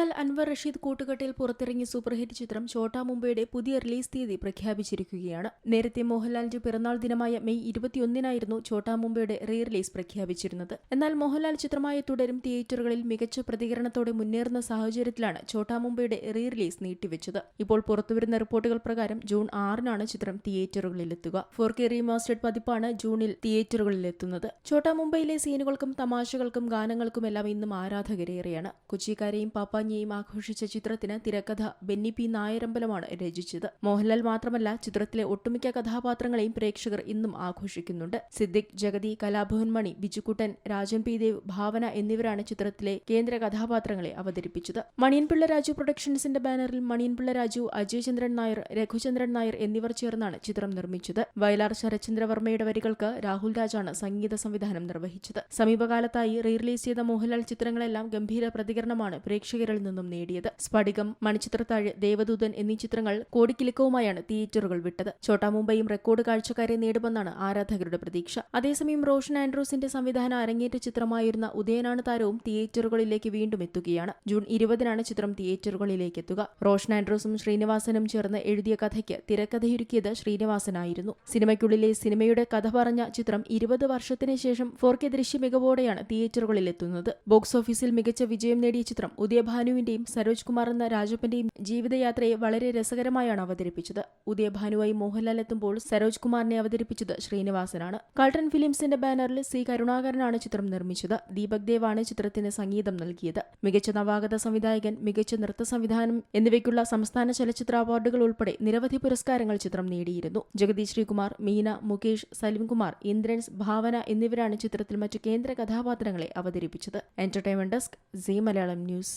മോഹൻലാൽ അൻവർ റഷീദ് കൂട്ടുകെട്ടിൽ പുറത്തിറങ്ങിയ സൂപ്പർഹിറ്റ് ചിത്രം ഛോട്ടാ മുംബൈയുടെ പുതിയ റിലീസ് തീയതി പ്രഖ്യാപിച്ചിരിക്കുകയാണ്. നേരത്തെ മോഹൻലാലിന്റെ പിറന്നാൾ ദിനമായ മെയ് ഇരുപത്തിയൊന്നിനായിരുന്നു ഛോട്ടാ മുംബൈയുടെ റീ റിലീസ് പ്രഖ്യാപിച്ചിരുന്നത്. എന്നാൽ മോഹൻലാൽ ചിത്രമായ തുടരും തിയേറ്ററുകളിൽ മികച്ച പ്രതികരണത്തോടെ മുന്നേറുന്ന സാഹചര്യത്തിലാണ് ഛോട്ടാ മുംബൈയുടെ റീ റിലീസ് നീട്ടിവെച്ചത്. ഇപ്പോൾ പുറത്തുവരുന്ന റിപ്പോർട്ടുകൾ പ്രകാരം ജൂൺ ആറിനാണ് ചിത്രം തിയേറ്ററുകളിലെത്തുക. ഫോർ കെ റീമാസ്റ്റേഡ് പതിപ്പാണ് ജൂണിൽ തിയേറ്ററുകളിലെത്തുന്നത്. ഛോട്ടാ മുംബൈയിലെ സീനുകൾക്കും തമാശകൾക്കും ഗാനങ്ങൾക്കുമെല്ലാം ഇന്നും ആരാധകരേറെയാണ്. കൊച്ചിക്കാരെയും പാപ്പാഞ്ഞിയെയും ആഘോഷിച്ച ചിത്രത്തിന് തിരക്കഥ ബെന്നി പി നായരമ്പലമാണ് രചിച്ചത്. മോഹൻലാൽ മാത്രമല്ല ചിത്രത്തിലെ ഒട്ടുമിക്ക കഥാപാത്രങ്ങളെയും പ്രേക്ഷകർ ഇന്നും ആഘോഷിക്കുന്നുണ്ട്. സിദ്ദിഖ് ജഗതി കലാഭവൻ മണി ബിജുക്കുട്ടൻ രാജൻ പി ദേവ് ഭാവന എന്നിവരാണ് ചിത്രത്തിലെ കേന്ദ്ര കഥാപാത്രങ്ങളെ അവതരിപ്പിച്ചത്. മണിയൻപിള്ള രാജു പ്രൊഡക്ഷൻസിന്റെ ബാനറിൽ മണിയൻപിള്ള രാജു അജയ് ചന്ദ്രൻ നായർ രഘുചന്ദ്രൻ നായർ എന്നിവർ ചേർന്നാണ് ചിത്രം നിർമ്മിച്ചത്. വയലാർ ശരചന്ദ്രവർമ്മയുടെ വരികൾക്ക് രാഹുൽ രാജാണ് സംഗീത സംവിധാനം നിർവഹിച്ചത്. സമീപകാലത്തായി റീ റിലീസ് ചെയ്ത മോഹൻലാൽ ചിത്രങ്ങളെല്ലാം ഗംഭീര പ്രതികരണമാണ് പ്രേക്ഷകരിൽ നിന്നും നേടിയത്. സ്ഫടികം മണിച്ചിത്രത്താഴ് ദേവദൂതൻ എന്നീ ചിത്രങ്ങൾ കോടിക്കിലുക്കവുമായാണ് തിയേറ്ററുകൾ വിട്ടത്. ഛോട്ടാ മുംബൈയും റെക്കോർഡ് കാഴ്ചക്കാരെ നേടുമെന്നാണ് ആരാധകരുടെ പ്രതീക്ഷ. അതേസമയം റോഷൻ ആൻഡ്രൂസിന്റെ സംവിധാനം അരങ്ങേറ്റ ചിത്രമായിരുന്ന ഉദയനാണ് താരവും തിയേറ്ററുകളിലേക്ക് വീണ്ടും എത്തുകയാണ്. ജൂൺ ഇരുപതിനാണ് ചിത്രം തിയേറ്ററുകളിലേക്ക് എത്തുക. റോഷൻ ആൻഡ്രൂസും ശ്രീനിവാസനും ചേർന്ന് എഴുതിയ കഥയ്ക്ക് തിരക്കഥയൊരുക്കിയത് ശ്രീനിവാസനായിരുന്നു. സിനിമയ്ക്കുള്ളിലെ സിനിമയുടെ കഥ പറഞ്ഞ ചിത്രം ഇരുപത് വർഷത്തിന് ശേഷം ഫോർ കെ ദൃശ്യ മികവോടെയാണ് തിയേറ്ററുകളിൽ എത്തുന്നത് ബോക്സ് ഓഫീസിൽ മികച്ച വിജയം നേടിയ ചിത്രം ഉദയഭാനുവിന്റെയും സരോജ് കുമാർ എന്ന രാജപ്പന്റെയും ജീവിതയാത്രയെ വളരെ രസകരമായാണ് അവതരിപ്പിച്ചത്. ഉദയഭാനുവായി മോഹൻലാൽ എത്തുമ്പോൾ സരോജ് കുമാറിനെ അവതരിപ്പിച്ചത് ശ്രീനിവാസനാണ്. കാൾട്ടൺ ഫിലിംസിന്റെ ബാനറിൽ സി കരുണാകരനാണ് ചിത്രം നിർമ്മിച്ചത്. ദീപക് ദേവാണ് ചിത്രത്തിന് സംഗീതം നൽകിയത്. മികച്ച നവാഗത സംവിധായകൻ മികച്ച നൃത്ത സംവിധാനം എന്നിവയ്ക്കുള്ള സംസ്ഥാന ചലച്ചിത്ര അവാർഡുകൾ ഉൾപ്പെടെ നിരവധി പുരസ്കാരങ്ങൾ ചിത്രം നേടിയിരുന്നു. ജഗദീഷ് ശ്രീകുമാർ മീന മുകേഷ് സലിംകുമാർ ഇന്ദ്രൻസ് ഭാവന എന്നിവരാണ് ചിത്രത്തിൽ മറ്റു കേന്ദ്ര കഥാപാത്രങ്ങളെ അവതരിപ്പിച്ചത്. Entertainment desk Zee Malayalam News